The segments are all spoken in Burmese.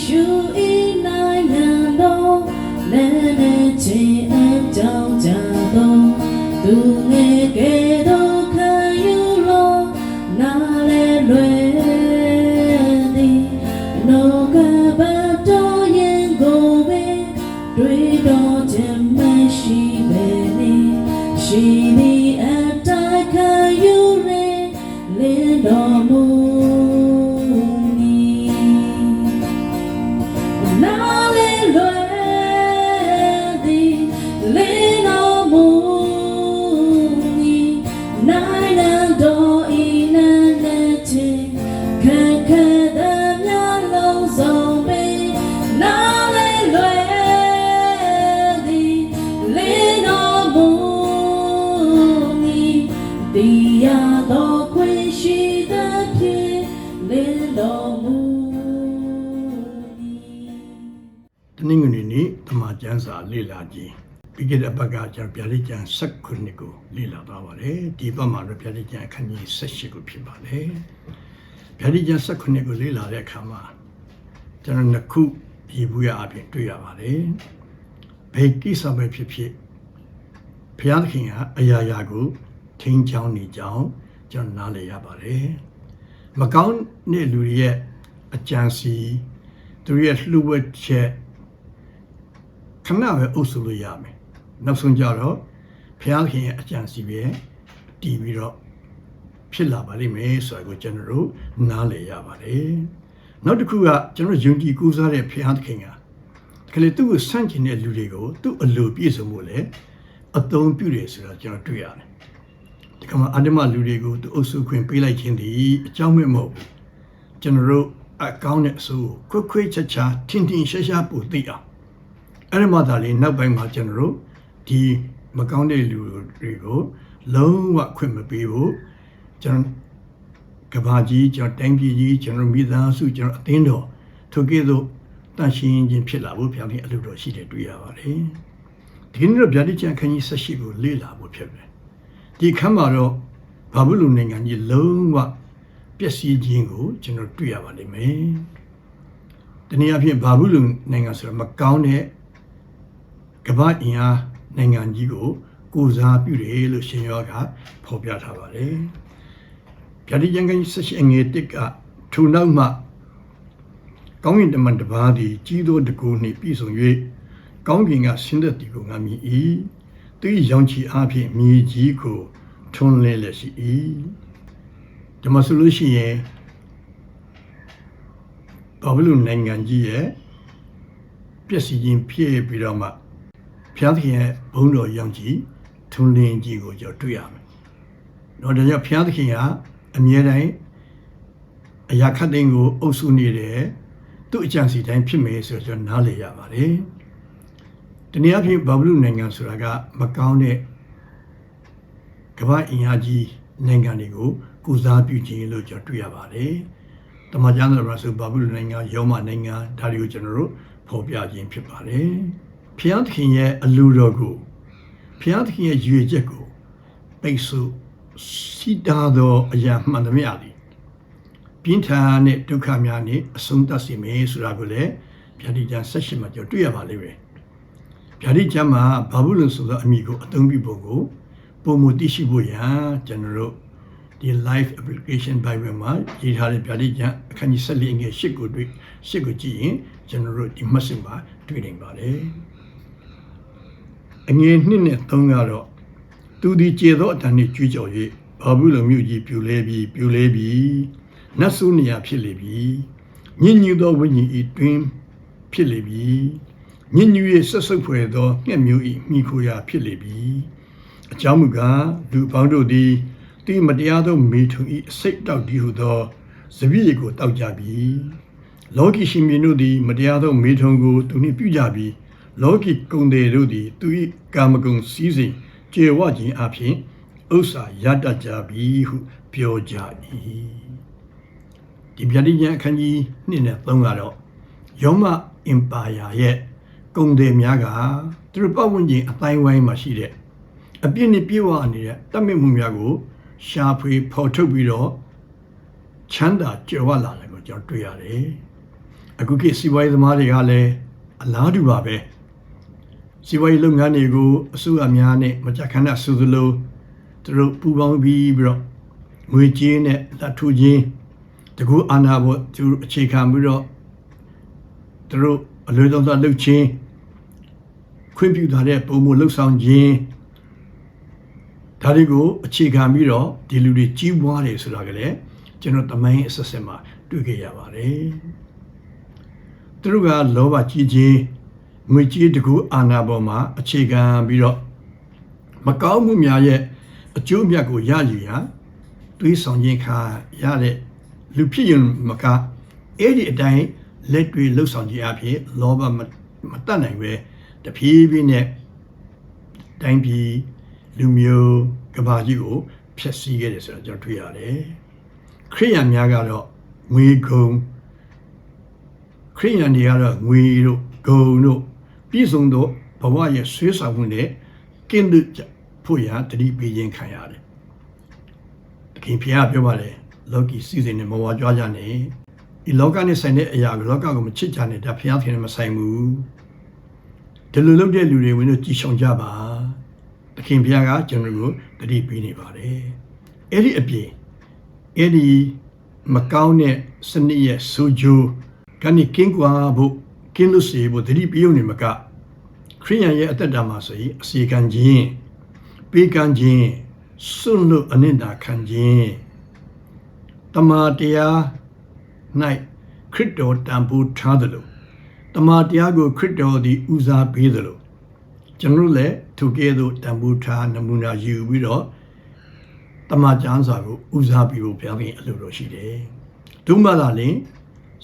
ရှုဤနိုင်ငံတော်လည်းနဲ့ချင်းအကြောင်းကြတော့သူငယ် ကျမ်းစာလေ့လာခြင်းပြီးခဲ့တဲ့ဘက်ကကျွန်တော်ဗျာဒိတ်ကျမ်း16ကိုလေ့လာသွားပါတယ်ဒီဘက်မှာတော့ဗျာဒိတ်ကျမ်းအခန်းကြီး18ကိုဖြစ်ပါတယ်ဗျာဒိတ်ကျမ်း16ကိုလေ့လာတဲ့အခါမှာကျွန်တော်နှစ်ခုပြည်ဘူးရအပြင်တွေ့ရပါတယ်ဘယ်ကိစ္စပဲဖြစ်ဖြစ်ဘုရားသခင်ကအရာရာကိုထိန်းချောင်းနေကြောင်းကျွန်တော်နားလည်ရပါတယ်မကောင်းတဲ့လူတွေရဲ့အကြံစီသူတို့ရဲ့လှုပ်ဝက်ချက် ခဏပဲအုပ်စုလို့ရမယ်နောက်ဆုံးကြတော့ဘုရားခင်ရဲ့အကြံစီပဲတည်ပြီးတော့ဖြစ်လာပါလိမ့်မယ်ဆိုတာကိုကျွန်တော်တို့နားလည်ရပါတယ်နောက်တစ်ခုကကျွန်တော်ယုံကြည်ကိုးစားတဲ့ဘုရားသခင်ကကလေးသူ့ကိုဆန့်ကျင်တဲ့လူတွေကိုသူ့အလိုပြည့်စုံမှုလေအသုံးပြုတယ်ဆိုတာကျွန်တော်တွေ့ရတယ်ဒီကမှာအတ္တမလူတွေကိုသူအုပ်စုခွင့်ပေးလိုက်ခြင်းဒီအကြောင်းမဲ့မဟုတ်ဘူးကျွန်တော်တို့အကောင်းတဲ့အဆိုးကိုခွဲခွဲချာချာထင်ထင်ရှားရှားပို့သိအောင် အဲ့ဒီမှသာလေနောက်ပိုင်းမှာကျွန်တော်တို့ဒီမကောင်းတဲ့လူတွေကိုလုံးဝခွင့်မပေးဘူးကျွန်တော်ကဘာကြီးကျွန်တော်တိုင်းပြည်ကြီးကျွန်တော်မိသားစုကျွန်တော်အသင်းတော်ထိုကဲ့သို့တန်ရှင်းခြင်းဖြစ်လာဖို့ပြောင်းလဲအလုပ်တော်ရှိတယ်တွေ့ရပါတယ်ဒီနေ့တော့ဗျာဒိတ်ချန်ခန်းကြီးဆက်ရှိကိုလေ့လာဖို့ဖြစ်တယ်ဒီခန်းမှာတော့ဘာဘူးလူနိုင်ငံကြီးလုံးဝပျက်စီးခြင်းကိုကျွန်တော်တွေ့ရပါလိမ့်မယ်တနည်းအားဖြင့်ဘာဘူးလူနိုင်ငံဆိုတော့မကောင်းတဲ့ ကမ္ဘာအင်အားနိုင်ငံကြီးကိုကိုစားပြုတယ်လို့ရှင်ယောကဖော်ပြထားပါတယ်။ဗျာဒိယံကန်ဆက်ရှိအငယ်တစ်ကထူနောက်မှကောင်းကင်တမန်တစ်ပါးသည်ကြီးသောတကူနှင့်ပြည့်စုံ၍ကောင်းကင်ကဆင်းသက်သည်ကိုငါမြင်၏။သူ၏ရောင်ချီအားဖြင့်မြေကြီးကိုထွန်းလဲလက်ရှိ၏။ဒီမှာဆိုလို့ရှိရင်ဘာဘလုနိုင်ငံကြီးရဲ့ပျက်စီးခြင်းဖြစ်ပြီးတော့မှဘု ရားသခင်ရဲ့ဘုန်းတော်ရောင်ကြီးထွန်းလင်းကြီးကိုကျွန်တော်တွေ့ရမယ်။တော့ဒါကြောင့်ဘုရားသခင်ကအမြဲတမ်းအရာခတ်တဲ့ကိုအုပ်စုနေတယ်သူ့အကြံစီတိုင်းဖြစ်မယ်ဆိုတော့ကျွန်တော်နားလည်ရပါတယ်။တနည်းအားဖြင့်ဘာဘလုနိုင်ငံဆိုတာကမကောင်းတဲ့ကမ္ဘာအင်အားကြီးနိုင်ငံတွေကိုကုစားပြုခြင်းလို့ကျွန်တော်တွေ့ရပါတယ်။တမန်ကျမ်းတော်မှာဆိုဘာဘလုနိုင်ငံယောမနိုင်ငံဒါတွေကိုကျွန်တော်တို့ဖော်ပြခြင်းဖြစ်ပါတယ်။ ဖျားသခင်ရဲ့အလူတော်ကိုဖျားသခင်ရဲ့ရွေချက်ကိုပိတ်ဆို့စီတာသောအရာမှန်သမျှသည်ပြင်းထန်တဲ့ဒုက္ခများနဲ့အဆုံးသတ်စေမယ်ဆိုတာကိုလည်းဗျာဒိကျမ်း၁၈မှာကျွန်တော်တွေ့ရပါလိမ့်မယ်ဗျာဒိကျမ်းမှာဘာဘူးလုံဆိုသောအမည်ကိုအသုံးပြုဖို့ကိုပုံမသိရှိဖို့ရန်ကျွန်တော်တို့ဒီ live application bible မှာရေးထားတဲ့ဗျာဒိကျမ်းအခန်းကြီး14အငယ်8ကိုတွေ့8ကိုကြည့်ရင်ကျွန်တော်တို့ဒီ message မှာတွေ့နိုင်ပါတယ် အငယ်နှစ်နဲ့သုံးကတော့သူဒီကျေသောအတန်နှင့်ကြွေးကြော်၍ဘာဘူးလုံမြို့ကြီးပြူလဲပြီးပြူလဲပြီးနတ်ဆိုးနေရာဖြစ်လေပြီညဉ့်ညူသောဝိညာဉ်ဤတွင်ဖြစ်လေပြီညဉ့်ညူ၍ဆက်ဆုပ်ဖွယ်သောငှက်မျိုးဤမိခိုရာဖြစ်လေပြီအကြောင်းမူကားလူပေါင်းတို့သည်တိမတရားသောမေထုံဤအစိတ်တောက်ဒီဟုသောစပည့်ကိုတောက်ကြပြီလောကီရှင်မြင်တို့သည် မတရားသောမေထုံကိုသူနှင့်ပြုကြပြီ လောကီကုံတွေတို့သည်သူ၏ကာမဂုဏ်စည်းစိမ်ကျေဝခြင်းအပြင်ဥစ္စာရတတ်ကြပြီဟုပြောကြ၏ဒီဗျာဒိယံအခန်းကြီး2နဲ့3ကတော့ယောမအင်ပါယာရဲ့ကုံတွေများကသူတို့ပတ်ဝန်းကျင်အတိုင်းဝိုင်းမှာရှိတဲ့အပြစ်နဲ့ပြေဝနေတဲ့တတ်မြင့်မှုများကို ရှာဖွေဖော်ထုတ်ပြီးတော့ချမ်းသာကြွယ်ဝလာတယ်ကိုကျွန်တော်တွေ့ရတယ်အခုခေတ်စီးပွားရေးသမားတွေကလည်းအလားတူပါပဲ စီးပွားရေးလုပ်ငန်းတွေကိုအစိုးရများနဲ့မကြခဏဆူသလိုသူတို့ပူးပေါင်းပြီးပြီးတော့ငွေကြေးနဲ့လက်ထူချင်းတကူအာဏာပေါ်သူတို့အခြေခံပြီးတော့သူတို့အလွယ်သုံးစားလုပ်ချင်းခွင့်ပြုထားတဲ့ပုံမှုလှုပ်ဆောင်ခြင်းဒါတွေကိုအခြေခံပြီးတော့ဒီလူတွေကြီးပွားတယ်ဆိုတာကလည်းကျွန်တော်တမိုင်းအဆက်ဆက်မှာတွေ့ခဲ့ရပါတယ်သူတို့ကလောဘကြီးခြင်း ငွေကြေးတကူအာဏာပေါ်မှာအခြေခံပြီးတော့မကောင်းမှုများရဲ့အကျိုးအမြတ်ကိုရယူရန်တွေးဆောင်ခြင်းခါရတဲ့လူဖြစ်ရင်မကအဲ့ဒီအတိုင်းလက်တွေလှုပ်ဆောင်ခြင်းအဖြစ်လောဘမမတတ်နိုင်ပဲတဖြည်းဖြည်းနဲ့တိုင်းပြည်လူမျိုးကဘာကြီးကိုဖျက်ဆီးခဲ့တယ်ဆိုတော့ကျွန်တော်တွေ့ရတယ်ခရိယန်များကတော့ငွေကုန်ခရိယန်တွေကတော့ငွေတို့ဂုံတို့ ပြည်စုံသောဘဝရဲ့ဆွေးဆောင်မှုနဲ့ကင်းလို့ဖို့ရတတိပေးခြင်းခံရတယ်တခင်ဖျားပြောပါတယ်လောကီစီစဉ်နဲ့မဝါကြွားကြနဲ့ဒီလောကနဲ့ဆိုင်တဲ့အရာကိုလောကကိုမချစ်ကြနဲ့ဒါဖျားခင်နဲ့မဆိုင်ဘူးဒီလိုလုပ်တဲ့လူတွေဝင်တို့ကြည်ရှောင်ကြပါတခင်ဖျားကကျွန်တော်ကိုတတိပေးနေပါတယ်အဲ့ဒီအပြင်အဲ့ဒီမကောင်းတဲ့စနစ်ရဲ့စူဂျိုကနေကင်းကွာဖို့ ကင်းလို့စီဖို့တတိပြုံးနေမကခရိယန်ရဲ့အသက်တာမှာဆိုရင်အစီကံခြင်းပေးကံခြင်းစွန့်လို့အနစ်တာခံခြင်းတမာတရား၌ခရစ်တော်တန်ဖိုးထားသလိုတမာတရားကိုခရစ်တော်သည်ဦးစားပေးသလိုကျွန်တော်လည်းသူကဲ့သို့တန်ဖိုးထားနမူနာယူပြီးတော့တမန်ကျမ်းစာကိုဦးစားပြီးဖို့ဘုရားခင်အလိုတော်ရှိတယ်။ဒုမှသာလင်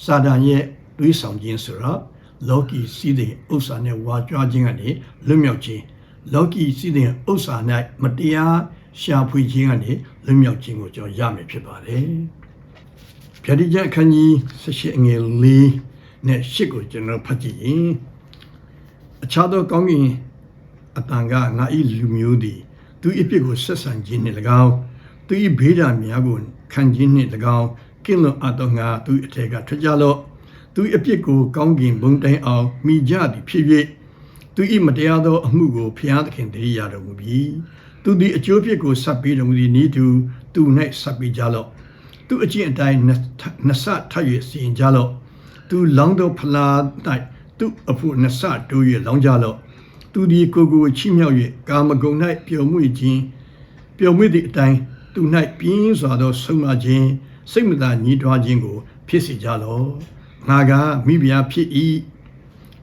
စာတန်ရဲ့တွေးဆောင်ခြင်းဆိုတော့ လောကီစီးတဲ့ဥစ္စာနဲ့ဝါကြွားခြင်းကနေလွတ်မြောက်ခြင်းလောကီစီးတဲ့ဥစ္စာ၌မတရားရှာဖွေခြင်းကနေလွတ်မြောက်ခြင်းကိုကျွန်တော်ရမယ်ဖြစ်ပါတယ်။ဗျာဒိကျအခန်းကြီး18အငယ်၄နဲ့၈ကိုကျွန်တော်ဖတ်ကြည့်ရင်အခြားသောကောင်းကင်အတန်ကငါဤလူမျိုးသည်သူ၏အပြစ်ကိုဆက်ဆံခြင်းနှင့်၎င်းသူ၏ဘေးဒဏ်များကိုခံခြင်းနှင့်၎င်းကင်းလွန်အပ်သောငါသူ၏အထက်ကထွက်ကြလော့ သူ၏အပြစ်ကိုကောင်းကင်ဘုံတိုင်းအောင်မိကြသည်ဖြစ်၍သူ၏မတရားသောအမှုကိုဖျားသခင်တရိယာတော်မူပြီးသူသည်အကျိုးဖြစ်ကိုဆက်ပေးတော်မူသည်ဤသူသူ၌ဆက်ပေးကြလော့သူအကျင့်အတိုင်းနှစ်ဆထပ်၍စီရင်ကြလော့သူလောင်းသောဖလား၌သူအဖို့နှစ်ဆတိုး၍လောင်းကြလော့သူသည်ကိုယ်ကိုချီးမြှောက်၍ကာမဂုဏ်၌ပျော်မွေ့ခြင်းပျော်မွေ့သည့်အတိုင်းသူ၌ပြင်းစွာသောဆုံးမခြင်းစိတ်မသာညှိတွားခြင်းကိုဖြစ်စေကြလော့ ငါကမိဖုရားဖြစ်၏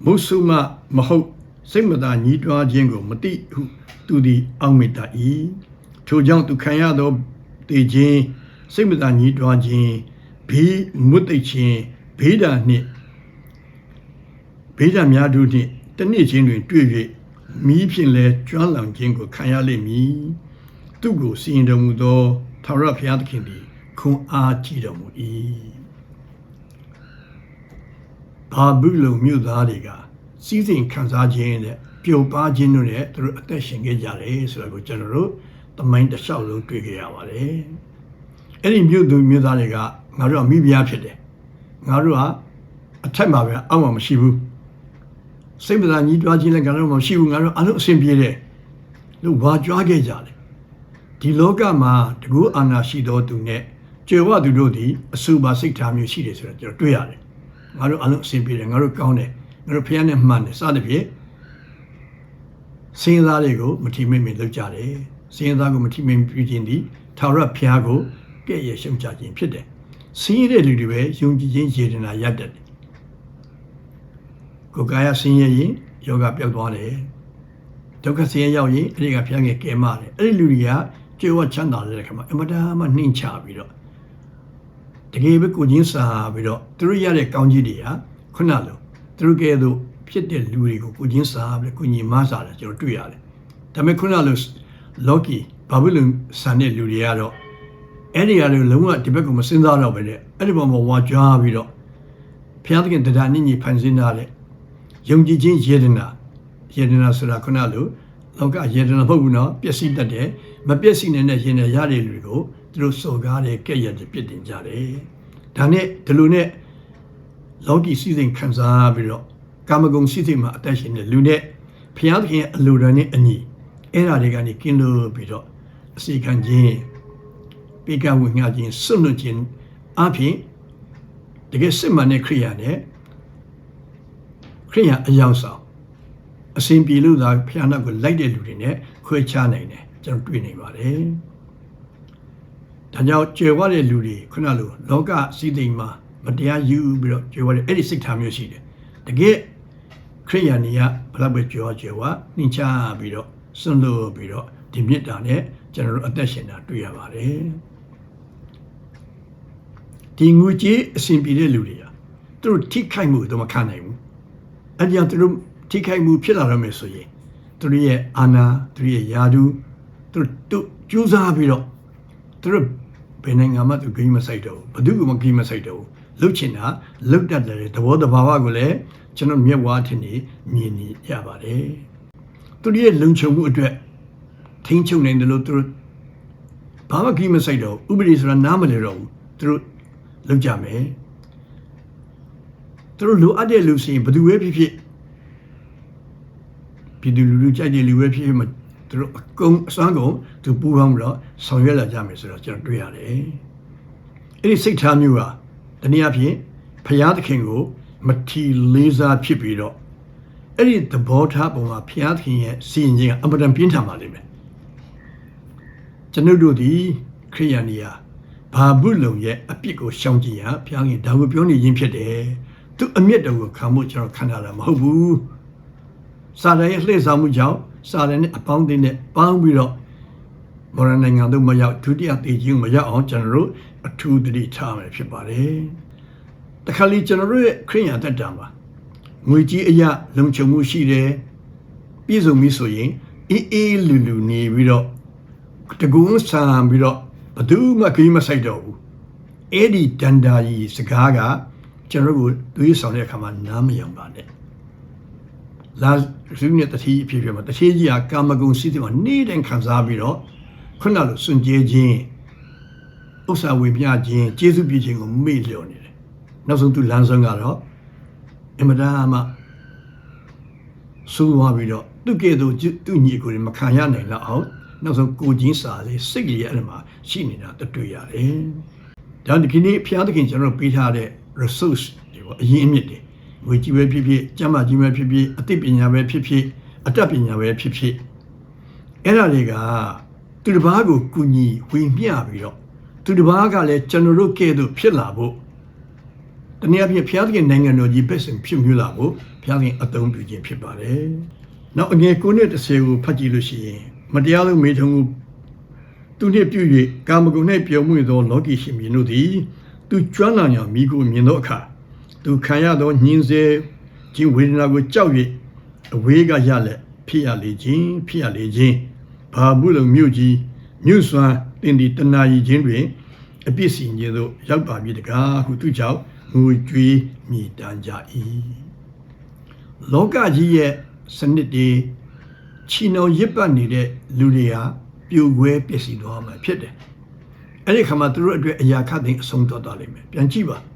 မုဆုမမဟုတ်စိတ်မသာညှိတွားခြင်းကိုမတိဟုသူသည် အောက်မေတ္တာ၏ထိုကြောင့်သူခံရသောတေခြင်းစိတ်မသာညှိတွားခြင်းဘေးမွတ်သိပ်ခြင်းဘေးဒဏ်နှင့်ဘေးဒဏ်များတို့နှင့်တနေ့ချင်းတွင် တွေ့၍မိဖြင့်လဲကျွမ်းလောင်ခြင်းကိုခံရလိမ့်မည်သူကိုစီရင်တော်မူသောသာရဘုရားသခင်သည်ခွန်အားကြီးတော်မူ၏ ဘာဘူးလုံမြို့သားတွေကစီးစိမ်ခံစားခြင်းနဲ့ပျော်ပါခြင်းတို့နဲ့သူတို့အသက်ရှင်ခဲ့ကြတယ်ဆိုတာကိုကျွန်တော်တို့တမိုင်းတစ်လျှောက်လုံးတွေ့ခဲ့ရပါတယ်အဲ့ဒီမြို့သူမြို့သားတွေကငါတို့ကမိဖုရားဖြစ်တယ်ငါတို့ကအထက်မှာပဲအောက်မှာမရှိဘူးစိတ်မသာညီးတွားခြင်းလည်းငါတို့မရှိဘူးငါတို့အလုံးအဆင်ပြေတယ်လို့ဝါကြွားခဲ့ကြတယ်ဒီလောကမှာတကူအာနာရှိသောသူနဲ့ကျေဝသူတို့သည်အဆူပါစိတ်ထားမျိုးရှိတယ်ဆိုတော့ကျွန်တော်တွေ့ရတယ် ငါတို့အလုံးအဆင်ပြေတယ်ငါတို့ကောင်းတယ်ငါတို့ဖျားနဲ့မှန်တယ်စသဖြင့်စင်းသားတွေကိုမထီမိမ့်မိလုပ်ကြတယ်စင်းသားကိုမထီမိမ့်ပြုခြင်းသည်ထာဝရဘုရားကိုကဲ့ရဲ့ရှုံချခြင်းဖြစ်တယ်စင်းရတဲ့လူတွေပဲယုံကြည်ခြင်းယေဒနာရတတ်တယ်ကိုယ်ကာယဆင်းရဲရင်ယောဂပျောက်သွားတယ်ဒုက္ခဆင်းရဲရောက်ရင်အဲ့ဒီကဖျားငယ်ကဲမတယ်အဲ့ဒီလူတွေကကျေဝချမ်းသာတဲ့ခါမှာအမတားမှနှိမ့်ချပြီးတော့ တကယ်ပဲကိုချင်းစာပြီးတော့သူတို့ရတဲ့ကောင်းကြီးတွေဟာခုနလိုသူတို့ကဲသို့ဖြစ်တဲ့လူတွေကိုကိုချင်းစာပြီးကိုညီမစာတယ်ကျွန်တော်တွေ့ရတယ်ဒါပေမဲ့ခုနလိုလော်ကီဘာဘူးလုံဆန်တဲ့လူတွေကတော့အဲ့ဒီအရာတွေလုံးဝဒီဘက်ကမစဉ်းစားတော့ပဲလေအဲ့ဒီပေါ်မှာဝါကြွားပြီးတော့ဘုရားသခင်တရားနည်းကြီးဖန်ဆင်းထားတဲ့ယုံကြည်ခြင်းယေဒနာယေဒနာဆိုတာခုနလိုလောကယေဒနာမဟုတ်ဘူးနော်ပျက်စီးတတ်တယ်မပျက်စီးနိုင်တဲ့ရင်နဲ့ရတဲ့လူတွေကို သူတို့စော်ကားတယ်ကဲ့ရဲ့တယ်ပြစ်တင်ကြတယ်ဒါနဲ့ဒီလိုနဲ့လောကီစီစဉ်ခံစားပြီးတော့ကာမဂုဏ်စီစဉ်မှာအသက်ရှင်တဲ့လူနဲ့ဘုရားသခင်ရဲ့အလိုတော်နဲ့အညီအဲ့ဓာတွေကနေကင်းလို့ပြီးတော့အစီခံခြင်းပေကဝိညာဉ်ခြင်းစွန့်လွတ်ခြင်းအပြင်တကယ်စစ်မှန်တဲ့ခရိယာနဲ့ခရိယာအယောင်ဆောင်အစဉ်ပြေလို့သာဘုရားနောက်ကိုလိုက်တဲ့လူတွေနဲ့ခွဲခြားနိုင်တယ်ကျွန်တော်တွေ့နေပါတယ် ဒါကြောင့်ကျေဝတဲ့လူတွေခုနလိုလောကစီးသိမ်မှာမတရားယူပြီးတော့ကျေဝတဲ့အဲ့ဒီစိတ်ထားမျိုးရှိတယ်တကယ်ခရိယာနေရဘလောက်ပဲကျေဝကျေဝနှင်ချပြီးတော့စွန့်လို့ပြီးတော့ဒီမြစ်တာနဲ့ကျွန်တော်တို့အသက်ရှင်တာတွေ့ရပါတယ်ဒီငွေကြေးအစဉ်ပြေတဲ့လူတွေကသူတို့ထိခိုက်မှုတော့မခံနိုင်ဘူးအဲ့ဒီကြောင့်သူတို့ထိခိုက်မှုဖြစ်လာတော့မယ်ဆိုရင်သူတို့ရဲ့အာနာသူတို့ရဲ့ယာဒူသူတို့သူကြိုးစားပြီးတော့သူတို့ ဘယ်နိုင်ငံမှသူဂိမ်းမဆိုင်တော့ဘူးဘယ်သူမှဂိမ်းမဆိုင်တော့ဘူးလှုပ်ချင်တာလှုပ်တတ်တယ်သဘောတဘာဝကိုလည်းကျွန်တော်မျက်ဝါးထင်နေမြင်နေရပါတယ်သူတို့ရဲ့လုံခြုံမှုအတွက်ထိန်းချုပ်နိုင်တယ်လို့သူတို့ဘာမှဂိမ်းမဆိုင်တော့ဘူးဥပဒေဆိုတာနားမလည်တော့ဘူးသူတို့လုပ်ကြမယ်သူတို့လိုအပ်တဲ့လူစီဘယ်သူပဲဖြစ်ဖြစ်ပြည်သူလူထုကြိုက်တဲ့လူပဲဖြစ်ဖြစ်မ သူတို့အကုန်အစွမ်းကုန်သူပူပေါင်းပြီးတော့ဆောင်ရွက်လာကြမယ်ဆိုတော့ကျွန်တော်တွေ့ရတယ်အဲ့ဒီစိတ်ထားမျိုးဟာတနည်းအားဖြင့်ဖရာသခင်ကို မထီလေးစားဖြစ်ပြီးတော့အဲ့ဒီသဘောထားပုံမှာဖရာသခင်ရဲ့စီရင်ခြင်းကအမတန်ပြင်းထန်ပါလိမ့်မယ်ကျွန်ုပ်တို့ဒီခရိယာနီယာဘာဘူးလုံရဲ့အပြစ်ကိုရှောင်ကြဉ်ရဘုရားခင်ဒါကိုပြောနေခြင်းဖြစ်တယ်သူအမျက်တော်ကိုခံဖို့ကျွန်တော်ခံရတာမဟုတ်ဘူးစာရရဲ့လှည့်ဆောင်မှုကြောင့် စာရနဲ့အပေါင်းအသင်းနဲ့ပေါင်းပြီးတော့မော်ရနိုင်ငံတို့မရောက်ဒုတိယတေကြီးမရောက်အောင်ကျွန်တော်တို့အထူးတတိထားမယ်ဖြစ်ပါတယ်တခါလေကျွန်တော်တို့ရဲ့ခရိယာတက်တာမှာငွေကြီးအရာလုံခြုံမှုရှိတယ်ပြည့်စုံပြီဆိုရင်အေးအေးလူလူနေပြီးတော့တကူးဆန်ပြီးတော့ဘယ်သူမှခရီးမဆိုင်တော့ဘူးအဲ့ဒီတန်တာကြီးစကားကကျွန်တော်တို့ကိုတွေးဆောင်တဲ့အခါမှာနားမယောင်ပါနဲ့ လာရုပ်နဲ့တတိအဖြစ်ဖြစ်မှာတတိကြီးကကာမဂုဏ်စီးတဲ့မှာနေတဲ့ခံစားပြီးတော့ခုနလိုစွန့်ကြဲခြင်းဥစ္စာဝေမျှခြင်းကျေးဇူးပြုခြင်းကိုမေ့လျော့နေတယ်နောက်ဆုံးသူလမ်းဆုံးကတော့အင်မတန်မှဆူသွားပြီးတော့သူ့ကဲ့သို့သူ့ညီကိုယ်မခံရနိုင်တော့အောင်နောက်ဆုံးကိုချင်းစာလေးစိတ်ကြီးရဲ့အဲ့မှာရှိနေတာတွေ့ရတယ်။ဒါဒီနေ့ဖျားသခင်ကျွန်တော်ပေးထားတဲ့ resource တွေပေါ့အရင်အမြစ်တွေ ငွေကြီးပဲဖြစ်ဖြစ်ကျန်းမာကြီးပဲဖြစ်ဖြစ်အသိပညာပဲဖြစ်ဖြစ်အတတ်ပညာပဲဖြစ်ဖြစ်အဲ့ဒါတွေကသူတစ်ပါးကိုကူညီဝေမျှပြီးတော့သူတစ်ပါးကလည်းကျွန်တော်တို့ကဲ့သို့ဖြစ်လာဖို့တနည်းအားဖြင့်ဖျားသခင်နိုင်ငံတော်ကြီးပဲစင်ဖြစ်မြူလာဖို့ဖျားသခင်အသုံးပြုခြင်းဖြစ်ပါတယ်။နောက်အငယ်9နဲ့10ကိုဖတ်ကြည့်လို့ရှိရင်မတရားသောမေထုံကိုသူနှင့်ပြု၍ကာမဂုဏ်၌ပြုံးမွေသောလောကီရှင်မြင်တို့သည် သူကျွမ်းလာညာမိကိုမြင်သောအခါ သူခံရသောညှင်းဆဲခြင်းဝေဒနာကိုကြောက်၍အဝေးကရလက်ဖြစ်ရလေခြင်းဖြစ်ရလေခြင်းဘာဘူးလုံမြို့ကြီးမြို့စွမ်းတင်ဒီတနာရီချင်းတွင်အပြစ်စီခြင်းသို့ရောက်ပါပြီတကားဟုသူကြောင့်ငိုကြွေးမိတမ်းကြ၏လောကကြီးရဲ့စနစ်တွေချီနှောင်ရစ်ပတ်နေတဲ့လူတွေဟာပြိုကွဲပျက်စီးသွားမှာဖြစ်တယ်။အဲ့ဒီခါမှာသူတို့အတွက်အရာခတ်သိမ်းအဆုံးသွားသွားလိမ့်မယ်။ပြန်ကြည့်ပါ။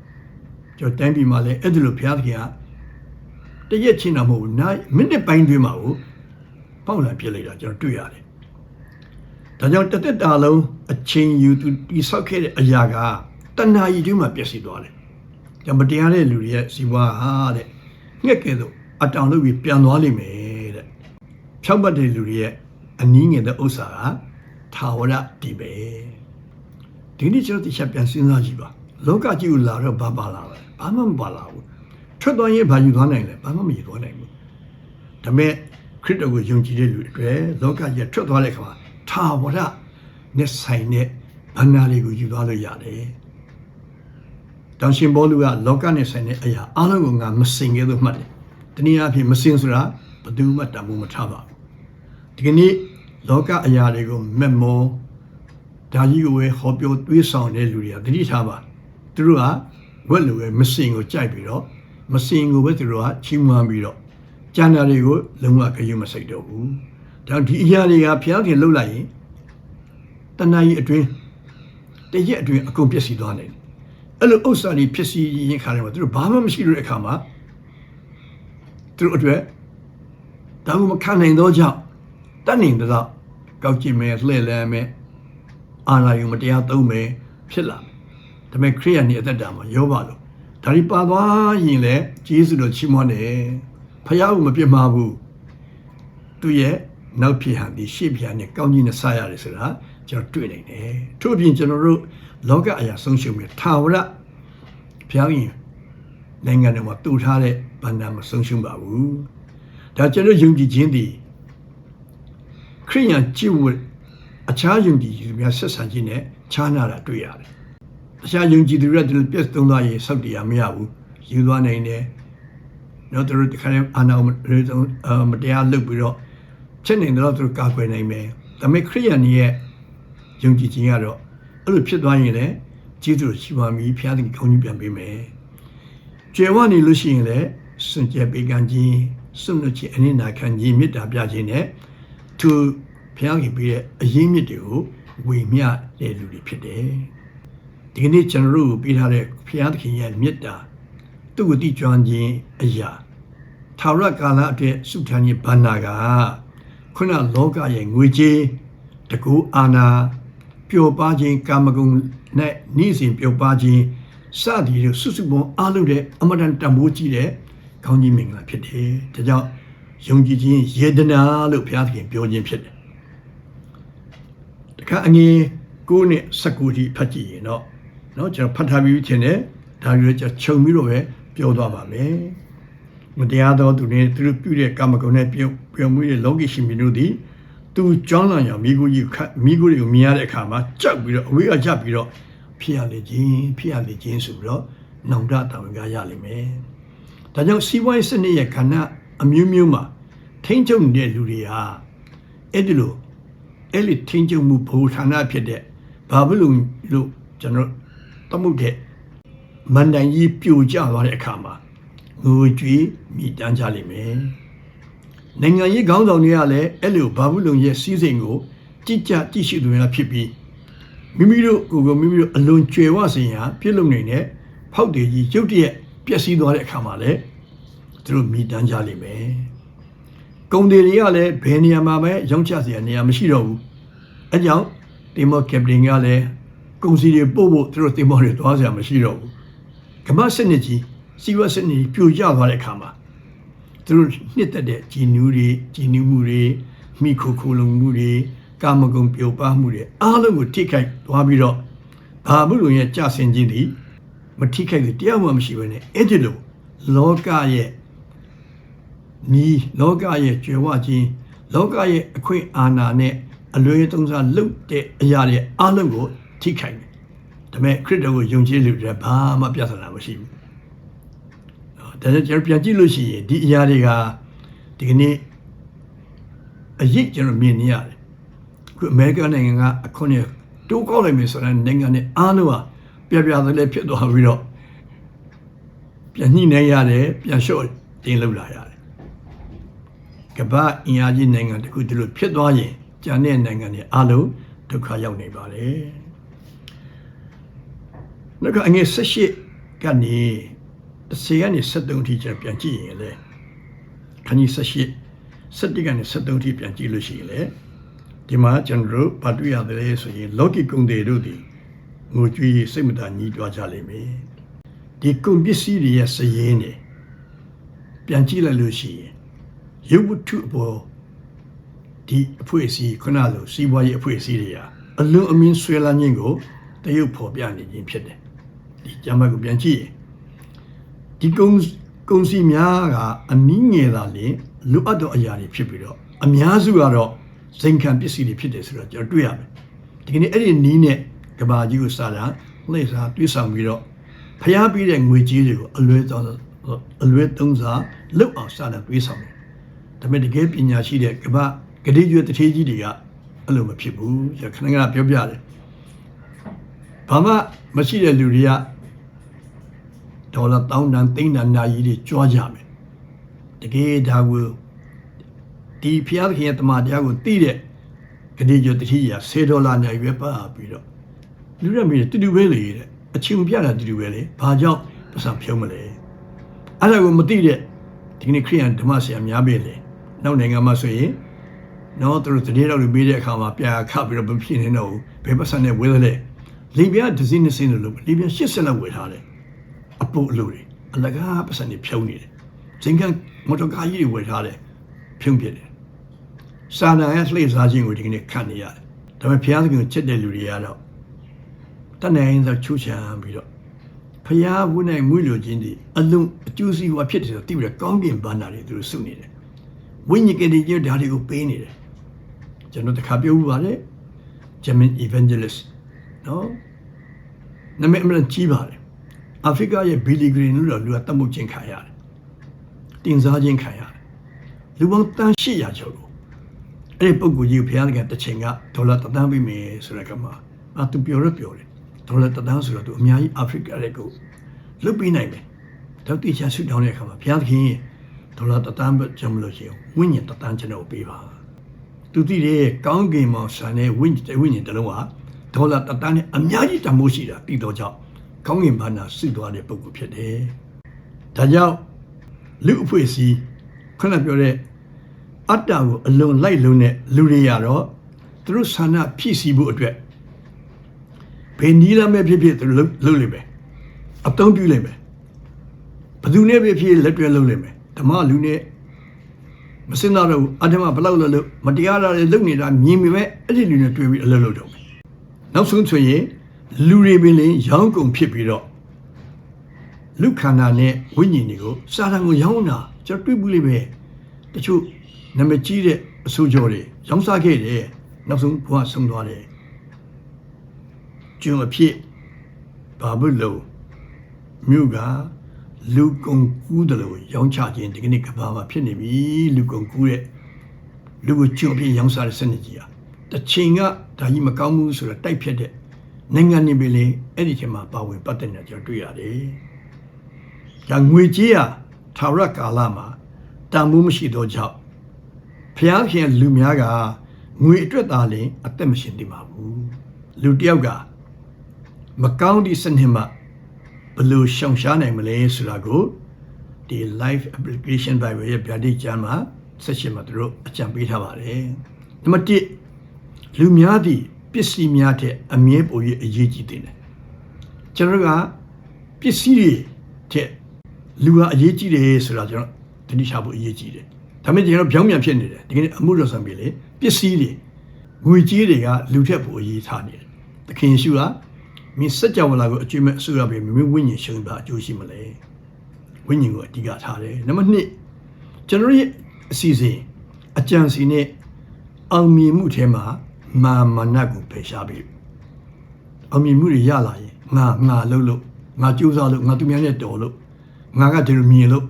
ကျွန်တော်တိုင်းပြည်မှာလည်းအဲ့ဒီလိုဘုရားသခင်ကတရက်ချင်းတော့မဟုတ်ဘူး။နိုင်မိနစ်ပိုင်းတွင်းမှာကိုပေါက်လာပြစ်လိုက်တာကျွန်တော်တွေ့ရတယ်။ဒါကြောင့်တသက်တာလုံးအချိန်ယူသူတိဆောက်ခဲ့တဲ့အရာကတဏှာကြီးတွင်းမှာပျက်စီးသွားတယ်။ကြောင့်မတရားတဲ့လူတွေရဲ့စီးပွားဟာတဲ့ငှက်ကဲတော့အတောင်လုပ်ပြီးပြန်သွားလိမ့်မယ်တဲ့။ဖြောက်ပတ်တဲ့လူတွေရဲ့အနည်းငယ်တဲ့ဥစ္စာကထာဝရတည်ပဲဒီနေ့ကျွန်တော်တရားပြန်စဉ်းစားကြည့်ပါလောကကြီးကိုလာတော့ဘာပါလာလဲ ဘာမှမပါလာဘူးထွက်သွားရင်ဘာယူသွားနိုင်လဲဘာမှမယူသွားနိုင်ဘူးဒါပေမဲ့ခရစ်တော်ကိုယုံကြည်တဲ့လူတွေလောကကြီးထွက်သွားတဲ့အခါမှာထာဝရနဲ့ဆိုင်တဲ့ဘန္နာတွေကိုယူသွားလို့ရတယ်တောင်ရှင်ဘောလူကလောကနဲ့ဆိုင်တဲ့အရာအလုံးကိုငါမစင်ခဲ့လို့မှတ်တယ်တနည်းအားဖြင့်မစင်ဆိုတာဘယ်သူမှတမှုမထားပါဘူးဒီကနေ့လောကအရာတွေကိုမက်မောဒါကြီးကိုပဲဟောပြောတွေးဆောင်တဲ့လူတွေကတတိထားပါသူတို့က ဝက်လိုပဲမစင်ကိုကြိုက်ပြီးတော့မစင်ကိုပဲသူတို့ကချီးမွမ်းပြီးတော့ကျန်တာတွေကိုလုံးဝကြွမစိတ်တော့ဘူးဒါဒီအရာတွေကဖျားခင်လှုပ်လိုက်ရင်တဏှာကြီးအတွင်းတရက်အတွင်းအကုန်ပြည့်စည်သွားနိုင်တယ်အဲ့လိုဥစ္စာတွေဖြစ်စီရင်ခါတယ်မှာသူတို့ဘာမှမရှိလို့တဲ့အခါမှာသူတို့အတွက်ဒါမှမခံနိုင်တော့ကြောင့်တတ်နိုင်တော့ကောက်ကြည့်မယ်လှည့်လည်မယ်အာနာယုံမတရားသုံးမယ်ဖြစ်လာတယ် ဒါပေမဲ့ခရိယန်ရဲ့အသက်တာမှာရောပါလို့ဒါဒီပါသွားရင်လေဂျေစုတော်ချီးမွမ်းတယ်ဖခင်ကမပြစ်မှားဘူးသူရဲ့နောက်ဖြစ်ဟန်ဒီရှေ့ပြန်နဲ့ကောင်းကြီးနဲ့ဆရတယ်ဆိုတာကျွန်တော်တွေ့နိုင်တယ်ထို့အပြင်ကျွန်တော်တို့လောကအရာဆုံးရှုံးပြီးထာဝရဘုရားရှင်နိုင်ငံတော်မှာတူထားတဲ့ဗန္ဒာမဆုံးရှုံးပါဘူးဒါကျွန်တော်ယုံကြည်ခြင်းသည်ခရိယန်ကြည်ဝတ်အခြားယုံကြည်သူများဆက်ဆံခြင်းနဲ့ခြားနာတာတွေ့ရတယ် အခြားယုံကြည်သူတွေကဒီလိုပြည့်စုံသွားရင်စောက်တရားမရဘူးယူသွားနိုင်တယ်နော်သူတို့ဒီခါလေးအာနာမတရားလုပ်ပြီးတော့ချက်နေတော့သူတို့ကာကွယ်နိုင်မယ်ဒါပေမဲ့ခရိယန်ရဲ့ယုံကြည်ခြင်းကတော့အဲ့လိုဖြစ်သွားရင်လည်းကျေးဇူးရှိပါမည်ဖခင်ကကောင်းကြီးပြန်ပေးမယ်ကျေဝနေလို့ရှိရင်လည်းစွန့်ကြဲပေးကမ်းခြင်းစွန့်လွတ်ခြင်းအနစ်နာခံခြင်းမေတ္တာပြခြင်းနဲ့သူဖခင်ကပေးတဲ့အရေးမြစ်တွေကိုဝေမျှတဲ့လူတွေဖြစ်တယ် ဒီကနေ့ကျွန်တော်တို့ပေးထားတဲ့ဖခင်သခင်ရဲ့မေတ္တာသူ့ကိုတိကျွမ်းခြင်းအရာထာဝရကာလအတွက်စုထမ်းခြင်းဘန္နာကခုနလောကရဲ့ငွေကြေးတကူအာနာပျော်ပါခြင်းကာမဂုဏ်နဲ့နှိစဉ်ပျော်ပါခြင်းစသည်တို့စုစုပေါင်းအားလုံးတဲ့အမတန်တမိုးကြီးတဲ့ကောင်းကြီးမင်္ဂလာဖြစ်တယ်။ဒါကြောင့်ယုံကြည်ခြင်းယေဒနာလို့ဘုရားသခင်ပြောခြင်းဖြစ်တယ်။တခါအငယ်ကိုနဲ့စကူတီဖတ်ကြည့်ရင်တော့ နော်ကျွန်တော်ဖတ်ထားပြီးခြင်းနဲ့ဒါယူကျွန်တော်ခြုံပြီးတော့ပဲပြောသွားပါမယ်မတရားသောသူတွေသူတို့ပြုတဲ့ကာမဂုဏ်နဲ့ပြုံပြုံမှုတွေလောကီရှင်မျိုးတို့သည်သူကြောင်းလံရောင်မိကိုကြီးခတ်မိကိုတွေကိုမြင်ရတဲ့အခါမှာကြောက်ပြီးတော့အဝေးကကြပြီးတော့ဖြစ်ရလေခြင်းဖြစ်ရလေခြင်းဆိုပြီးတော့နောင်တတာဝန်ကရလိမ့်မယ်။ဒါကြောင့်စီးပွားရေးစနစ်ရဲ့ခန္ဓာအမျိုးမျိုးမှာထိမ့်ချုပ်နေတဲ့လူတွေဟာအဲ့ဒီလိုအဲ့ဒီထိမ့်ချုပ်မှုဘုံဌာနဖြစ်တဲ့ဘာဘလို့လို့ကျွန်တော် တမှုတဲ့မန္တန်ကြီးပြိုကျသွားတဲ့အခါမှာငိုကြွေးမိတမ်းကြလိမ့်မယ်။နိုင်ငံရေးခေါင်းဆောင်တွေကလည်းအဲ့လိုဘာဘူးလုံရဲ့စီးစိမ်ကိုကြည်ကြကြည့်ရှိသူများဖြစ်ပြီးမိမိတို့ကိုယ်ကိုမိမိတို့အလွန်ကြွယ်ဝစေရန်ပြုလုပ်နေတဲ့ဖောက်တည်ကြီးရုတ်တရက်ပျက်စီးသွားတဲ့အခါမှာလည်းသူတို့မိတမ်းကြလိမ့်မယ်။ကုန်တယ်တွေကလည်းဘယ်နေရာမှာပဲရောင်းချစရာနေရာမရှိတော့ဘူး။အဲကြောင့်တင်မော့ကက်ပတင်ကလည်း ကုန်စည်တွေပို့ဖို့သူတို့တင်မော့တွေသွားစရာမရှိတော့ဘူး။ကမ္ဘာစနစ်ကြီးစီဝါစနစ်ပြိုကျသွားတဲ့အခါမှာသူတို့နှစ်သက်တဲ့ဂျီနူးတွေဂျီနူးမှုတွေမိခိုခိုလုံမှုတွေကာမဂုဏ်ပျော်ပါမှုတွေအားလုံးကိုထိခိုက်သွားပြီးတော့ဘာမှုလုံရဲ့ကြဆင်ခြင်းသည်မထိခိုက်ဘူးတရားမှမရှိဘဲနဲ့အဲ့ဒီလိုလောကရဲ့နီးလောကရဲ့ကြွယ်ဝခြင်းလောကရဲ့အခွင့်အာဏာနဲ့အလွေသုံးစားလုပ်တဲ့အရာတွေအားလုံးကို ထိခိုက်တယ်ဒါပေမဲ့ခရစ်တော်ကိုယုံကြည်လူတွေဘာမှပြဿနာမရှိဘူးဒါကြောင့်ကျွန်တော်ပြန်ကြည့်လို့ရှိရင်ဒီအရာတွေကဒီကနေ့အရေးကျွန်တော်မြင်နေရတယ်ခုအမေရိကန်နိုင်ငံကအခွင့်အရေးတိုးကောက်လိုက်မယ်ဆိုတဲ့နိုင်ငံနဲ့အားလုံးဟာပြပြသလဲဖြစ်သွားပြီးတော့ပြန်ညှိနေရတယ်ပြန်လျှော့တင်လောက်လာရတယ်ကမ္ဘာအင်အားကြီးနိုင်ငံတခုဒီလိုဖြစ်သွားရင်ကျန်တဲ့နိုင်ငံတွေအားလုံးဒုက္ခရောက်နေပါတယ် နောက်ကအငယ်၁၈ကနေ30ကနေ73ထိကျပြန်ကြည့်ရင်လေခန်းကြီး78 7ကနေ73ထိပြန်ကြည့်လို့ရှိရင်လေဒီမှာကျွန်တော်တို့ဘာတွေ့ရသလဲဆိုရင်လောကီကုန်တွေတို့ဒီငိုကြွေးစိတ်မသာညှိတွားကြလိမ့်မယ်ဒီကုန်ပစ္စည်းတွေရဲ့စည်ရင်းတွေပြန်ကြည့်လိုက်လို့ရှိရင်ရုပ်ဝတ္ထုအပေါ်ဒီအဖွဲ့အစည်းခုနလိုစီးပွားရေးအဖွဲ့အစည်းတွေဟာအလွန်အမင်းဆွဲလန်းခြင်းကိုတရုပ်ဖော်ပြနေခြင်းဖြစ်တယ် ဒီကျမ်းစာကိုပြန်ကြည့်ရင်ဒီကုံကုံစီများကအနည်းငယ်သာလင်လိုအပ်သောအရာတွေဖြစ်ပြီးတော့အများစုကတော့ဇင်ခံပစ္စည်းတွေဖြစ်တယ်ဆိုတော့ကျွန်တော်တွေ့ရမယ်ဒီကနေ့အဲ့ဒီနီးနဲ့ကဘာကြီးကိုစားတာလှည့်စားတွေးဆောင်ပြီးတော့ဖျားပြီးတဲ့ငွေကြီးတွေကိုအလွဲသုံးအလွဲသုံးစားလုတ်အောင်စားတယ်တွေးဆောင်တယ်ဒါပေမဲ့တကယ်ပညာရှိတဲ့ကဘာဂတိကျွတ်တထေးကြီးတွေကအဲ့လိုမဖြစ်ဘူးရခဏခဏပြောပြတယ်ဘာမှ မရှိတဲ့လူတွေကဒေါ်လာတောင်းတန်သိန်းတန်နာကြီးတွေကြွားကြမယ်တကယ်ဒါကိုဒီဖျားသခင်ရဲ့တမန်တရားကိုသိတဲ့ဂတိကျော်တတိယ10ဒေါ်လာနဲ့ရွေးပါပြီးတော့လူရမီတူတူပဲလေတဲ့အချင်းပြတာတူတူပဲလေဘာကြောင့်ပတ်စံဖြုံးမလဲအဲ့ဒါကိုမသိတဲ့ဒီနေ့ခရိယန်ဓမ္မဆရာများပဲလေနောက်နိုင်ငံမှာဆိုရင်နော်သူတို့တတိယတော့ပြီးတဲ့အခါမှာပြာခပြီးတော့မဖြစ်နေတော့ဘူးဘယ်ပတ်စံနဲ့ဝယ်လဲ လေပြာဒဇင်းနဲ့စင်းလို့လေပြာ80လောက်ဝယ်ထားတယ်အပုတ်အလို့တွေအလကားပတ်စံတွေဖြုံးနေတယ်ဇင်ကန်မော်တော်ကားကြီးတွေဝယ်ထားတယ်ဖြုံးပြတယ်စာနာရဲ့လှည့်စားခြင်းကိုဒီကနေ့ခံနေရတယ်ဒါပေမဲ့ဘုရားသခင်ကိုချစ်တဲ့လူတွေကတော့တတ်နိုင်သောချူချံပြီးတော့ဖျားဝုနိုင်မွေးလိုခြင်းဒီအလုံးအကျိုးစီးပွားဖြစ်တယ်ဆိုတော့တိပြီးတော့ကောင်းကင်ဘန္နာတွေသူတို့စုနေတယ်ဝိညာဉ်ကလေးကြီးဓာတ်တွေကိုပေးနေတယ်ကျွန်တော်တခါပြောဦးပါတယ်ဂျမင် evangelist နော်နာမည်အမှန်ကြီးပါတယ်အာဖရိကရဲ့ဘီလီဂရီလို့တော့လူကတတ်မှုချင်းခံရတယ်တင်စားချင်းခံရတယ်လူပေါင်းတန်း800ကျော်လို့အဲ့ဒီပုံကိုကြီးကိုဘုရားသခင်တစ်ချိန်ကဒေါ်လာတစ်သန်းပေးမယ်ဆိုတဲ့ကမှာအာသူပြောရပြောတယ်ဒေါ်လာတစ်သန်းဆိုတော့သူအများကြီးအာဖရိကရဲ့ကိုလွတ်ပြီးနိုင်တယ်တော့တိကျဆူတောင်းတဲ့အခါမှာဘုရားသခင်ဒေါ်လာတစ်သန်းပဲကြံမလို့ရှိရင်ဝိညာဉ်တစ်သန်းကျွန်တော်ပေးပါသူသိတယ်ကောင်းကင်မှာဆန်တဲ့ဝိညာဉ်ဝိညာဉ်တစ်လုံးဟာ ဒေါ်လာတစ်သန်းနဲ့အများကြီးတမိုးရှိတာတည်တော့ကြောင့်ကောင်းကင်ဘာနာစုသွားတဲ့ပုံကိုဖြစ်တယ်ဒါကြောင့်လူအဖွဲ့အစည်းခုနပြောတဲ့အတ္တကိုအလွန်လိုက်လုံးတဲ့လူတွေရတော့သူတို့ဆန္ဒဖြည့်ဆည်းဖို့အတွက်ဘယ်နည်းလမ်းပဲဖြစ်ဖြစ်သူတို့လုပ်လုပ်လိမ့်မယ်အသုံးပြုလိမ့်မယ်ဘယ်သူနဲ့ပဲဖြစ်လက်တွဲလုပ်လိမ့်မယ်ဓမ္မလူနဲ့မစင်တော့ဘူးအဓမ္မဘလောက်လို့လို့မတရားတာတွေလုပ်နေတာမြင်မိပဲအဲ့ဒီလူနဲ့တွေ့ပြီးအလုပ်လုပ်တော့မယ် နောက်ဆုံးဆိုရင်လူတွေပင်လင်ရောင်းကုန်ဖြစ်ပြီးတော့လူခန္ဓာနဲ့ဝိညာဉ်တွေကိုစာတန်ကိုရောင်းတာကျွန်တော်တွေ့ဘူးလိမ့်မယ်တချို့နာမည်ကြီးတဲ့အဆိုးကြော်တွေရောင်းစားခဲ့တယ်နောက်ဆုံးဘုရားဆုံးသွားတယ်ကျွန်းအဖြစ်ဘာဘူးလို့မြို့ကလူကုန်ကူးတယ်လို့ရောင်းချခြင်းဒီကနေ့ကဘာမှာဖြစ်နေပြီလူကုန်ကူးတဲ့လူကိုကျွန်းအဖြစ်ရောင်းစားတဲ့စနစ်ကြီးอ่ะ တစ်ချိန်ကဒါကြီးမကောင်းဘူးဆိုတော့တိုက်ဖြတ်တဲ့နိုင်ငံနေပြီလေအဲ့ဒီချိန်မှာပါဝင်ပတ်သက်နေကြတွေ့ရတယ်။ဒါငွေကြေးอ่ะထာဝရကာလမှာတန်ဖိုးမရှိတော့ကြောင့်ဖျားခင်လူများကငွေအတွက်သာလင်အသက်မရှင်သေးပါဘူးလူတစ်ယောက်ကမကောင်းသည့်စနစ်မှာဘယ်လိုရှောင်ရှားနိုင်မလဲဆိုတာကိုဒီ live application bible ရဲ့ဗျာဒိတ်ကျမ်းမှာဆက်ရှင်မှာသူတို့အကြံပေးထားပါတယ်နံပါတ်1 လူများသည့်ပစ္စည်းများတဲ့အမြဲပို၍အရေးကြီးတယ်ကျွန်တော်ကပစ္စည်းတွေတဲ့လူဟာအရေးကြီးတယ်ဆိုတာကျွန်တော်တတိချဖို့အရေးကြီးတယ်ဒါပေမဲ့ကျွန်တော်ပြောင်းပြန်ဖြစ်နေတယ်ဒီကနေ့အမှုတော်ဆံပြီလေပစ္စည်းတွေငွေကြေးတွေကလူထက်ပိုအရေးထားနေတယ်သခင်ယေရှုကမင်းစัจ java လာကိုအကျွေးမဲ့အစိုးရပဲမိမိဝိညာဉ်ရှင်ပါအကျိုးရှိမလဲဝိညာဉ်ကိုအဓိကထားတယ်နံပါတ်2ကျွန်တော်ရဲ့အစီအစဉ်အကြံစီနဲ့အောင်မြင်မှုထဲမှာ မာမနတ်ကိုဖယ်ရှားပြီးအောင်မြင်မှုတွေရလာရင်ငါငါလှုပ်လို့ငါကြိုးစားလို့ငါသူများနဲ့တော်လို့ငါကဒီလိုမြင်လို့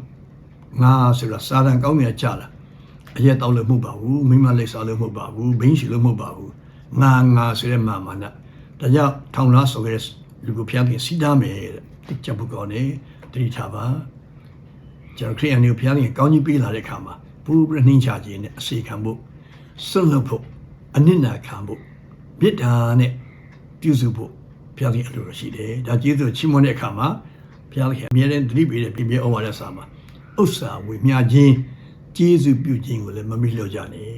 ငါဆိုတာစာတန်ကောင်းမြတ်ကြတာအရက်တောက်လို့မဟုတ်ပါဘူးမိမလိပ်စားလို့မဟုတ်ပါဘူးဘိန်းရှိလို့မဟုတ်ပါဘူးငါငါဆိုတဲ့မာမနတ်ဒါကြောင့်ထောင်လားဆိုခဲ့တဲ့လူကိုဖျားပြီးစီးတားမယ်တဲ့ချက်ဖို့ကောင်းတယ်တတိထားပါကျွန်တော်ခရိယန်တွေကိုဖျားပြီးကောင်းကြီးပေးလာတဲ့အခါမှာဘူပြနှင်းချခြင်းနဲ့အစီခံဖို့စွန့်လွတ်ဖို့ အနစ်နာခံဖို့မေတ္တာနဲ့ပြုစုဖို့ဘုရားခင်အလိုတော်ရှိတယ်ဒါကျေးဇူးချီးမွမ်းတဲ့အခါမှာဘုရားခင်အမြဲတမ်းတတိပေးတဲ့ပြည့်ပြည့်ဩဝါဒစာမှာဥစ္စာဝေမျှခြင်းကျေးဇူးပြုခြင်းကိုလည်းမမေ့လျော့ကြနဲ့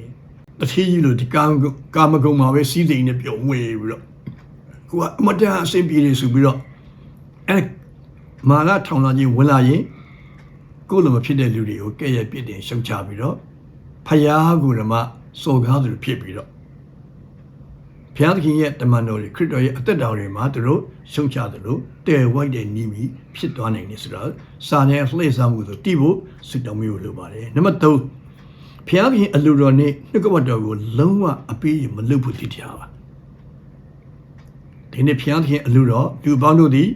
တတိကြီးလို့ဒီကာမကာမဂုဏ်မှာပဲစီးစိမ်နဲ့ပြုံဝေပြီးတော့ကိုကအမတန်အဆင်ပြေနေဆိုပြီးတော့အဲမာနထောင်လာခြင်းဝင်လာရင်ကိုယ်လိုမဖြစ်တဲ့လူတွေကိုကဲ့ရဲ့ပြစ်တင်ရှုံချပြီးတော့ဖယားကိုယ်ဓမ္မစော်ကားသူဖြစ်ပြီးတော့ ဘုရားသခင်ရဲ့တမန်တော်တွေခရစ်တော်ရဲ့အသက်တော်တွေမှာသူတို့ရှုံချသလိုတဲဝိုက်တဲ့နီးပြီးဖြစ်သွားနိုင်တယ်ဆိုတော့စာနယ်လှည့်စားမှုဆိုတိဖို့စွတောင်းမျိုးလိုပါတယ်နံပါတ်3ဘုရားသခင်အလိုတော်နဲ့နှုတ်ကပတ်တော်ကိုလုံးဝအပေးရမလုပ်ဖို့တည်ထားပါဒီနေ့ဘုရားသခင်အလိုတော်လူပေါင်းတို့သည်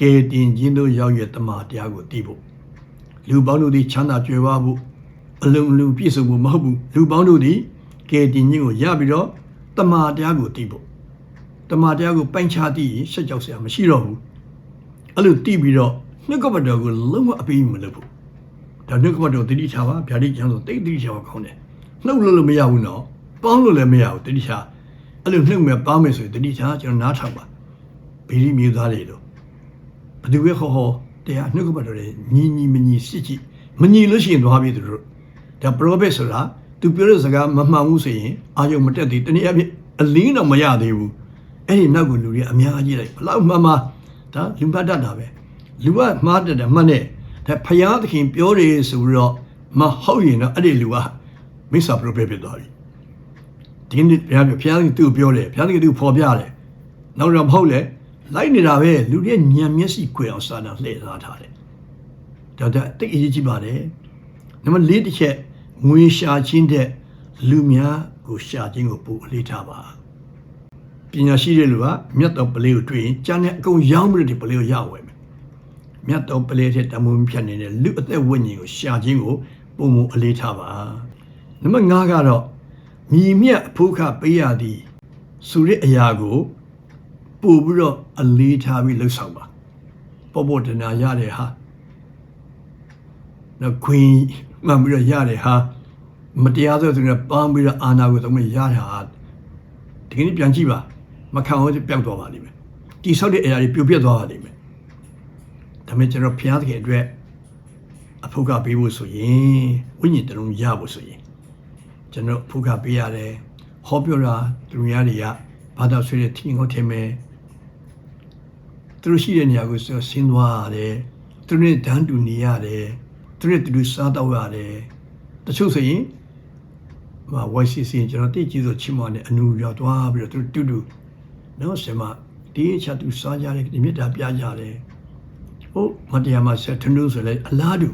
ကယ်တင်ခြင်းတို့ရောက်ရတမန်တရားကိုတည်ဖို့လူပေါင်းတို့သည်ချမ်းသာကြွယ်ဝဖို့အလုံးလုံးပြည့်စုံဖို့မဟုတ်ဘူးလူပေါင်းတို့သည်ကယ်တင်ခြင်းကိုရပြီးတော့ တမန်တရားကိုတည်ဖို့တမန်တရားကိုပိုင်ခြားတည်ရင်ရှက်ကြောက်စရာမရှိတော့ဘူးအဲ့လိုတည်ပြီးတော့နှုတ်ကပတ်တော်ကိုလုံးဝအပေးမလုပ်ဘူးဒါနှုတ်ကပတ်တော်တတိချပါဗျာဒိကျမ်းဆိုတိတ်တတိချပါကောင်းတယ်နှုတ်လို့လို့မရဘူးနော်ပေါင်းလို့လည်းမရဘူးတတိချအဲ့လိုနှုတ်မဲ့ပေါင်းမယ်ဆိုရင်တတိချကျွန်တော်နားထောင်ပါဗီဒီမျိုးသားတွေလို့ဘယ်သူပဲခေါ်ခေါ်တရားနှုတ်ကပတ်တော်ရဲ့ညီညီမညီစစ်ကြည့်မညီလို့ရှိရင်သွားပြီသူတို့ဒါ prophet ဆိုတာ သူပြောတဲ့စကားမမှန်ဘူးဆိုရင်အာယုံမတက်သေးတနည်းအားဖြင့်အလင်းတော့မရသေးဘူးအဲ့ဒီနောက်ကလူတွေအများကြီးလိုက်ဘလောက်မှန်မှဒါလူပတ်တတ်တာပဲလူကမှားတတ်တယ်မှတ်နဲ့ဒါဖယားသခင်ပြောတယ်ဆိုပြီးတော့မဟုတ်ရင်တော့အဲ့ဒီလူကမိစ္ဆာ prophet ဖြစ်သွားပြီဒီနေ့ဘုရားပြောဘုရားသခင်သူ့ကိုပြောတယ်ဘုရားသခင်သူ့ကိုဖော်ပြတယ်နောက်တော့မဟုတ်လေလိုက်နေတာပဲလူတွေညံမျက်စိခွေအောင်စာနာလှည့်စားထားတယ်ဒါဒါတိတ်အရေးကြီးပါတယ်နံပါတ်၄တစ်ချက် ငွေရှာခြင်းတဲ့လူများကိုရှာခြင်းကိုပို့အလေးထားပါပညာရှိတဲ့လူကမြတ်တော်ပလေးကိုတွေ့ရင်ကျန်တဲ့အကုန်ရောင်းပြီးတော့ဒီပလေးကိုရဝယ်မယ်မြတ်တော်ပလေးတဲ့တမုံဖြတ်နေတဲ့လူအသက်ဝိညာဉ်ကိုရှာခြင်းကိုပုံမအလေးထားပါနံပါတ်၅ကတော့မြည်မြတ်အဖို့ခပေးရသည်ဆိုတဲ့အရာကိုပို့ပြီးတော့အလေးထားပြီးလှုပ်ဆောင်ပါပေါ်ပေါ်တနာရတဲ့ဟာနော်ခွင် မှန်ပြီးတော့ရတဲ့ဟာမတရားသောသူတွေပန်းပြီးတော့အာနာကိုသုံးပြီးရတာဟာဒီကနေ့ပြန်ကြည့်ပါမခံအောင်ပြောက်သွားပါလိမ့်မယ်တိဆောက်တဲ့အရာတွေပြိုပြက်သွားပါလိမ့်မယ်ဒါပေမဲ့ကျွန်တော်ဘုရားသခင်အတွက်အဖို့ကပေးဖို့ဆိုရင်ဝိညာဉ်တလုံးရဖို့ဆိုရင်ကျွန်တော်အဖို့ကပေးရတယ်ဟောပြောတာသူများတွေကဘာသာဆွေးတဲ့ထင်ကိုထင်မယ်သူတို့ရှိတဲ့နေရာကိုဆိုဆင်းသွားရတယ်သူတို့နဲ့တန်းတူနေရတယ် သူတို့နဲ့တူတူစားတော့ရတယ်တချို့ဆိုရင်မဝိုင်းစီစီကျွန်တော်တိတ်ကြည့်ဆိုချစ်မနဲ့အနူရောက်သွားပြီးတော့သူတို့တူတူနော်ဆင်မဒီအချက်သူစားကြတယ်ဒီမြတ်တာပြကြတယ်ဟုတ်မတရားမှာဆက်ထနုဆိုလဲအလားတူ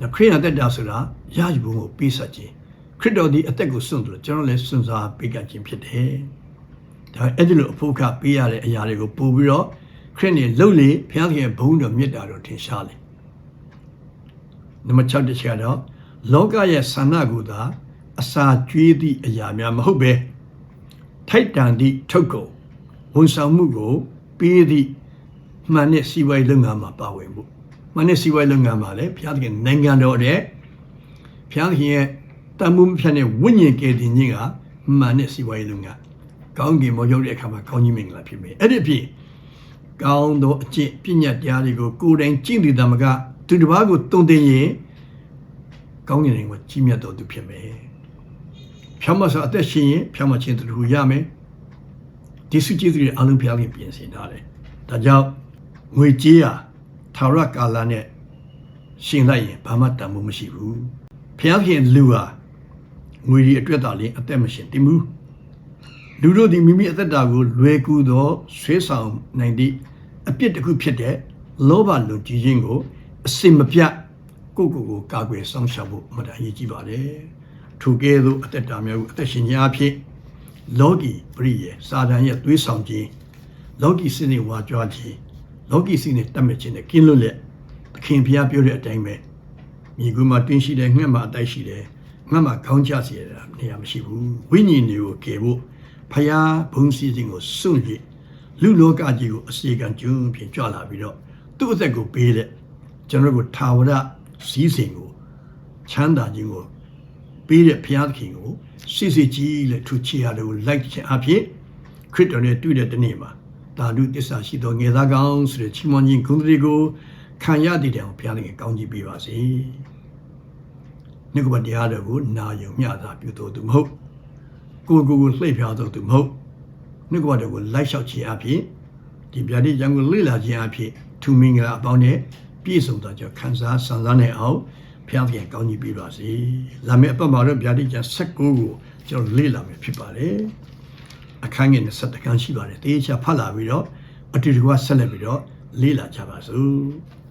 နခရိယတက်တာဆိုတာရယူဖို့ကိုပေးဆက်ခြင်းခရစ်တော်ဒီအသက်ကိုစွန့်တယ်ကျွန်တော်လည်းစွန့်စားပေးကခြင်းဖြစ်တယ်ဒါအဲ့ဒီလိုအဖို့ခပေးရတဲ့အရာတွေကိုပို့ပြီးတော့ခရစ်နေလှုပ်လေဘုရားသခင်ဘုန်းတော်မြတ်တာတော်ထင်ရှားလေ နံပါတ်6တစ်ချက်တော့လောကရဲ့ဆန္ဒကိုသာအစာကျွေးသည့်အရာများမဟုတ်ပဲထိုက်တန်သည့်ထုတ်ကုန်ဝန်ဆောင်မှုကိုပေးသည့်မှန်တဲ့စီးပွားရေးလုပ်ငန်းမှာပါဝင်ဖို့မှန်တဲ့စီးပွားရေးလုပ်ငန်းမှာလည်းဘုရားသခင်နိုင်ငံတော်တဲ့ဘုရားသခင်ရဲ့တန်ဖိုးမဖြတ်တဲ့ဝိညာဉ်ကယ်တင်ခြင်းကမှန်တဲ့စီးပွားရေးလုပ်ငန်းကောင်းကင်မောရောက်တဲ့အခါမှာကောင်းကြီးမင်္ဂလာဖြစ်မယ်အဲ့ဒီအဖြစ်ကောင်းသောအကျင့်ပညာတရားတွေကိုကိုယ်တိုင်ကျင့်တည်တမက သူတစ်ပါးကိုတုံတင်ရင်ကောင်းကင်နိုင်ငံကိုကြီးမြတ်တော်သူဖြစ်မယ်ဖြောင်းမဆိုအသက်ရှင်ရင်ဖြောင်းမခြင်းတူရမယ်ဒီစုကြည်သူတွေအလုံးဖျားခင်ပြင်ဆင်ထားတယ်ဒါကြောင့်ငွေကြေးဟာထာဝရကာလနဲ့ရှင်လိုက်ရင်ဘာမှတန်ဖိုးမရှိဘူးဖျားခင်လူဟာငွေဒီအတွက်သာလျှင်အသက်မရှင်တင်ဘူးလူတို့ဒီမိမိအသက်တာကိုလွယ်ကူသောဆွေးဆောင်နိုင်သည့်အပြစ်တစ်ခုဖြစ်တဲ့လောဘလူကြီးခြင်းကို အစင်မပြတ်ကိုယ့်ကိုယ်ကိုကာကွယ်ဆောင်ရှောက်ဖို့အမှန်တန်အရေးကြီးပါတယ်ထိုကဲ့သို့အသက်တာများကိုအသက်ရှင်ခြင်းအဖြစ်လောကီပရိယေစာတန်ရဲ့သွေးဆောင်ခြင်းလောကီစိတ်နဲ့ဝါကြွားခြင်းလောကီစိတ်နဲ့တတ်မဲ့ခြင်းနဲ့ကင်းလွတ်လက်သခင်ဖျားပြောတဲ့အတိုင်းပဲမြေကူးမှာတင်းရှိတယ်ငှက်မှာအတိုက်ရှိတယ်ငှက်မှာခေါင်းချစီရတာနေရာမရှိဘူးဝိညာဉ်တွေကိုကယ်ဖို့ဖျားဘုံစီခြင်းကိုစွန့်ရလူလောကကြီးကိုအစီကံကျွန်းဖြင့်ကြွလာပြီးတော့သူ့အသက်ကိုပေးတဲ့ ကျွန်တော်တို့ထာဝရစည်းစိမ်ကိုချမ်းသာခြင်းကိုပေးတဲ့ဘုရားသခင်ကိုစစ်စစ်ကြီးလက်ထူချီရတယ်ကိုလိုက်ခြင်းအဖြစ်ခရစ်တော်နဲ့တွေ့တဲ့တနေ့မှာတာဓုတစ္ဆာရှိသောငယ်သားကောင်းဆိုတဲ့ချီးမွမ်းခြင်းဂုဏ်တွေကိုခံရတဲ့တောင်ဘုရားသခင်ကောင်းကြီးပေးပါစေ။နှုတ်ကပတရားတော်ကိုနာယုံမျှသာပြုတော်သူမဟုတ်ကိုယ်ကိုယ်ကိုလှည့်ဖြားတော်သူမဟုတ်နှုတ်ကပတော်ကိုလိုက်လျှောက်ခြင်းအဖြစ်ဒီဗျာဒိရံကိုလေ့လာခြင်းအဖြစ်ထူမင်္ဂလာအပေါင်းနဲ့ ပြည့်စုံသောကြောင့်ခံစားဆန်စားနိုင်အောင်ဘုရားသခင်ကောင်းကြီးပေးပါစေ။လာမယ့်အပတ်မှာတော့ဗျာဒိကျန်16ကိုကျွန်တော်လေ့လာမယ်ဖြစ်ပါတယ်။အခန်းငယ်20ခန်းရှိပါတယ်။တေးချဖတ်လာပြီးတော့အတူတကွဆက်လက်ပြီးတော့လေ့လာကြပါစို့။